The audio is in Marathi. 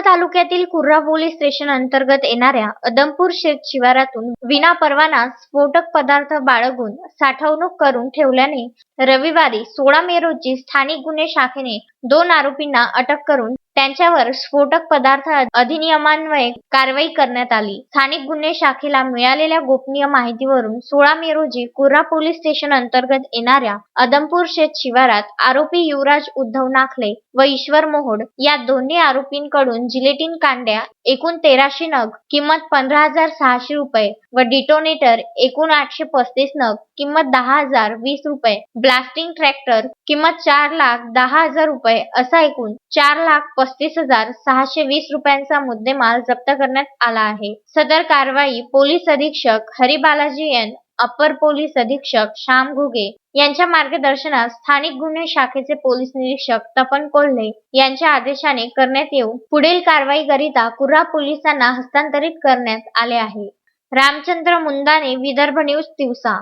तालुक्यातील कुर्रा पोलीस स्टेशन अंतर्गत येणाऱ्या अदमपूर शेत शिवारातून विना परवाना स्फोटक पदार्थ बाळगून साठवणूक करून ठेवल्याने रविवारी सोळा मे रोजी स्थानिक गुन्हे शाखेने दोन आरोपींना अटक करून त्यांच्यावर स्फोटक पदार्थ अधिनियमान्वये कारवाई करण्यात आली. स्थानिक गुन्हे शाखेला मिळालेल्या गोपनीय माहितीवरून सोळा मे रोजी कुर्रा पोलीस स्टेशन अंतर्गत येणाऱ्या अदमपूर शेत शिवारात आरोपी युवराज उद्धव नाखले व ईश्वर मोहोड या दोन्ही आरोपींकडून जिलेटिन कांड्या एकूण तेराशे नग किंमत पंधरा हजार सहाशे रुपये व डिटोनेटर एकूण आठशे पस्तीस नग किंमत दहा हजार वीस रुपये. ब्लास्टिंग ट्रॅक्टर किंमत चार लाख दहा हजार रुपये असा एकूण चार लाख पस्तीस हजार सहाशे वीस रुपयांचा मुद्देमाल जप्त करण्यात आला आहे. सदर कारवाई पोलीस अधीक्षक हरिबालाजी एन अपर पोलीस अधीक्षक श्याम घुगे यांच्या मार्गदर्शनात स्थानिक गुन्हे शाखेचे पोलीस निरीक्षक तपन कोल्हे यांच्या आदेशाने करण्यात येऊन पुढील कारवाईकरिता कुर्रा पोलिसांना हस्तांतरित करण्यात आले आहे. रामचंद्र मुंदाने विदर्भ न्यूज दिवसा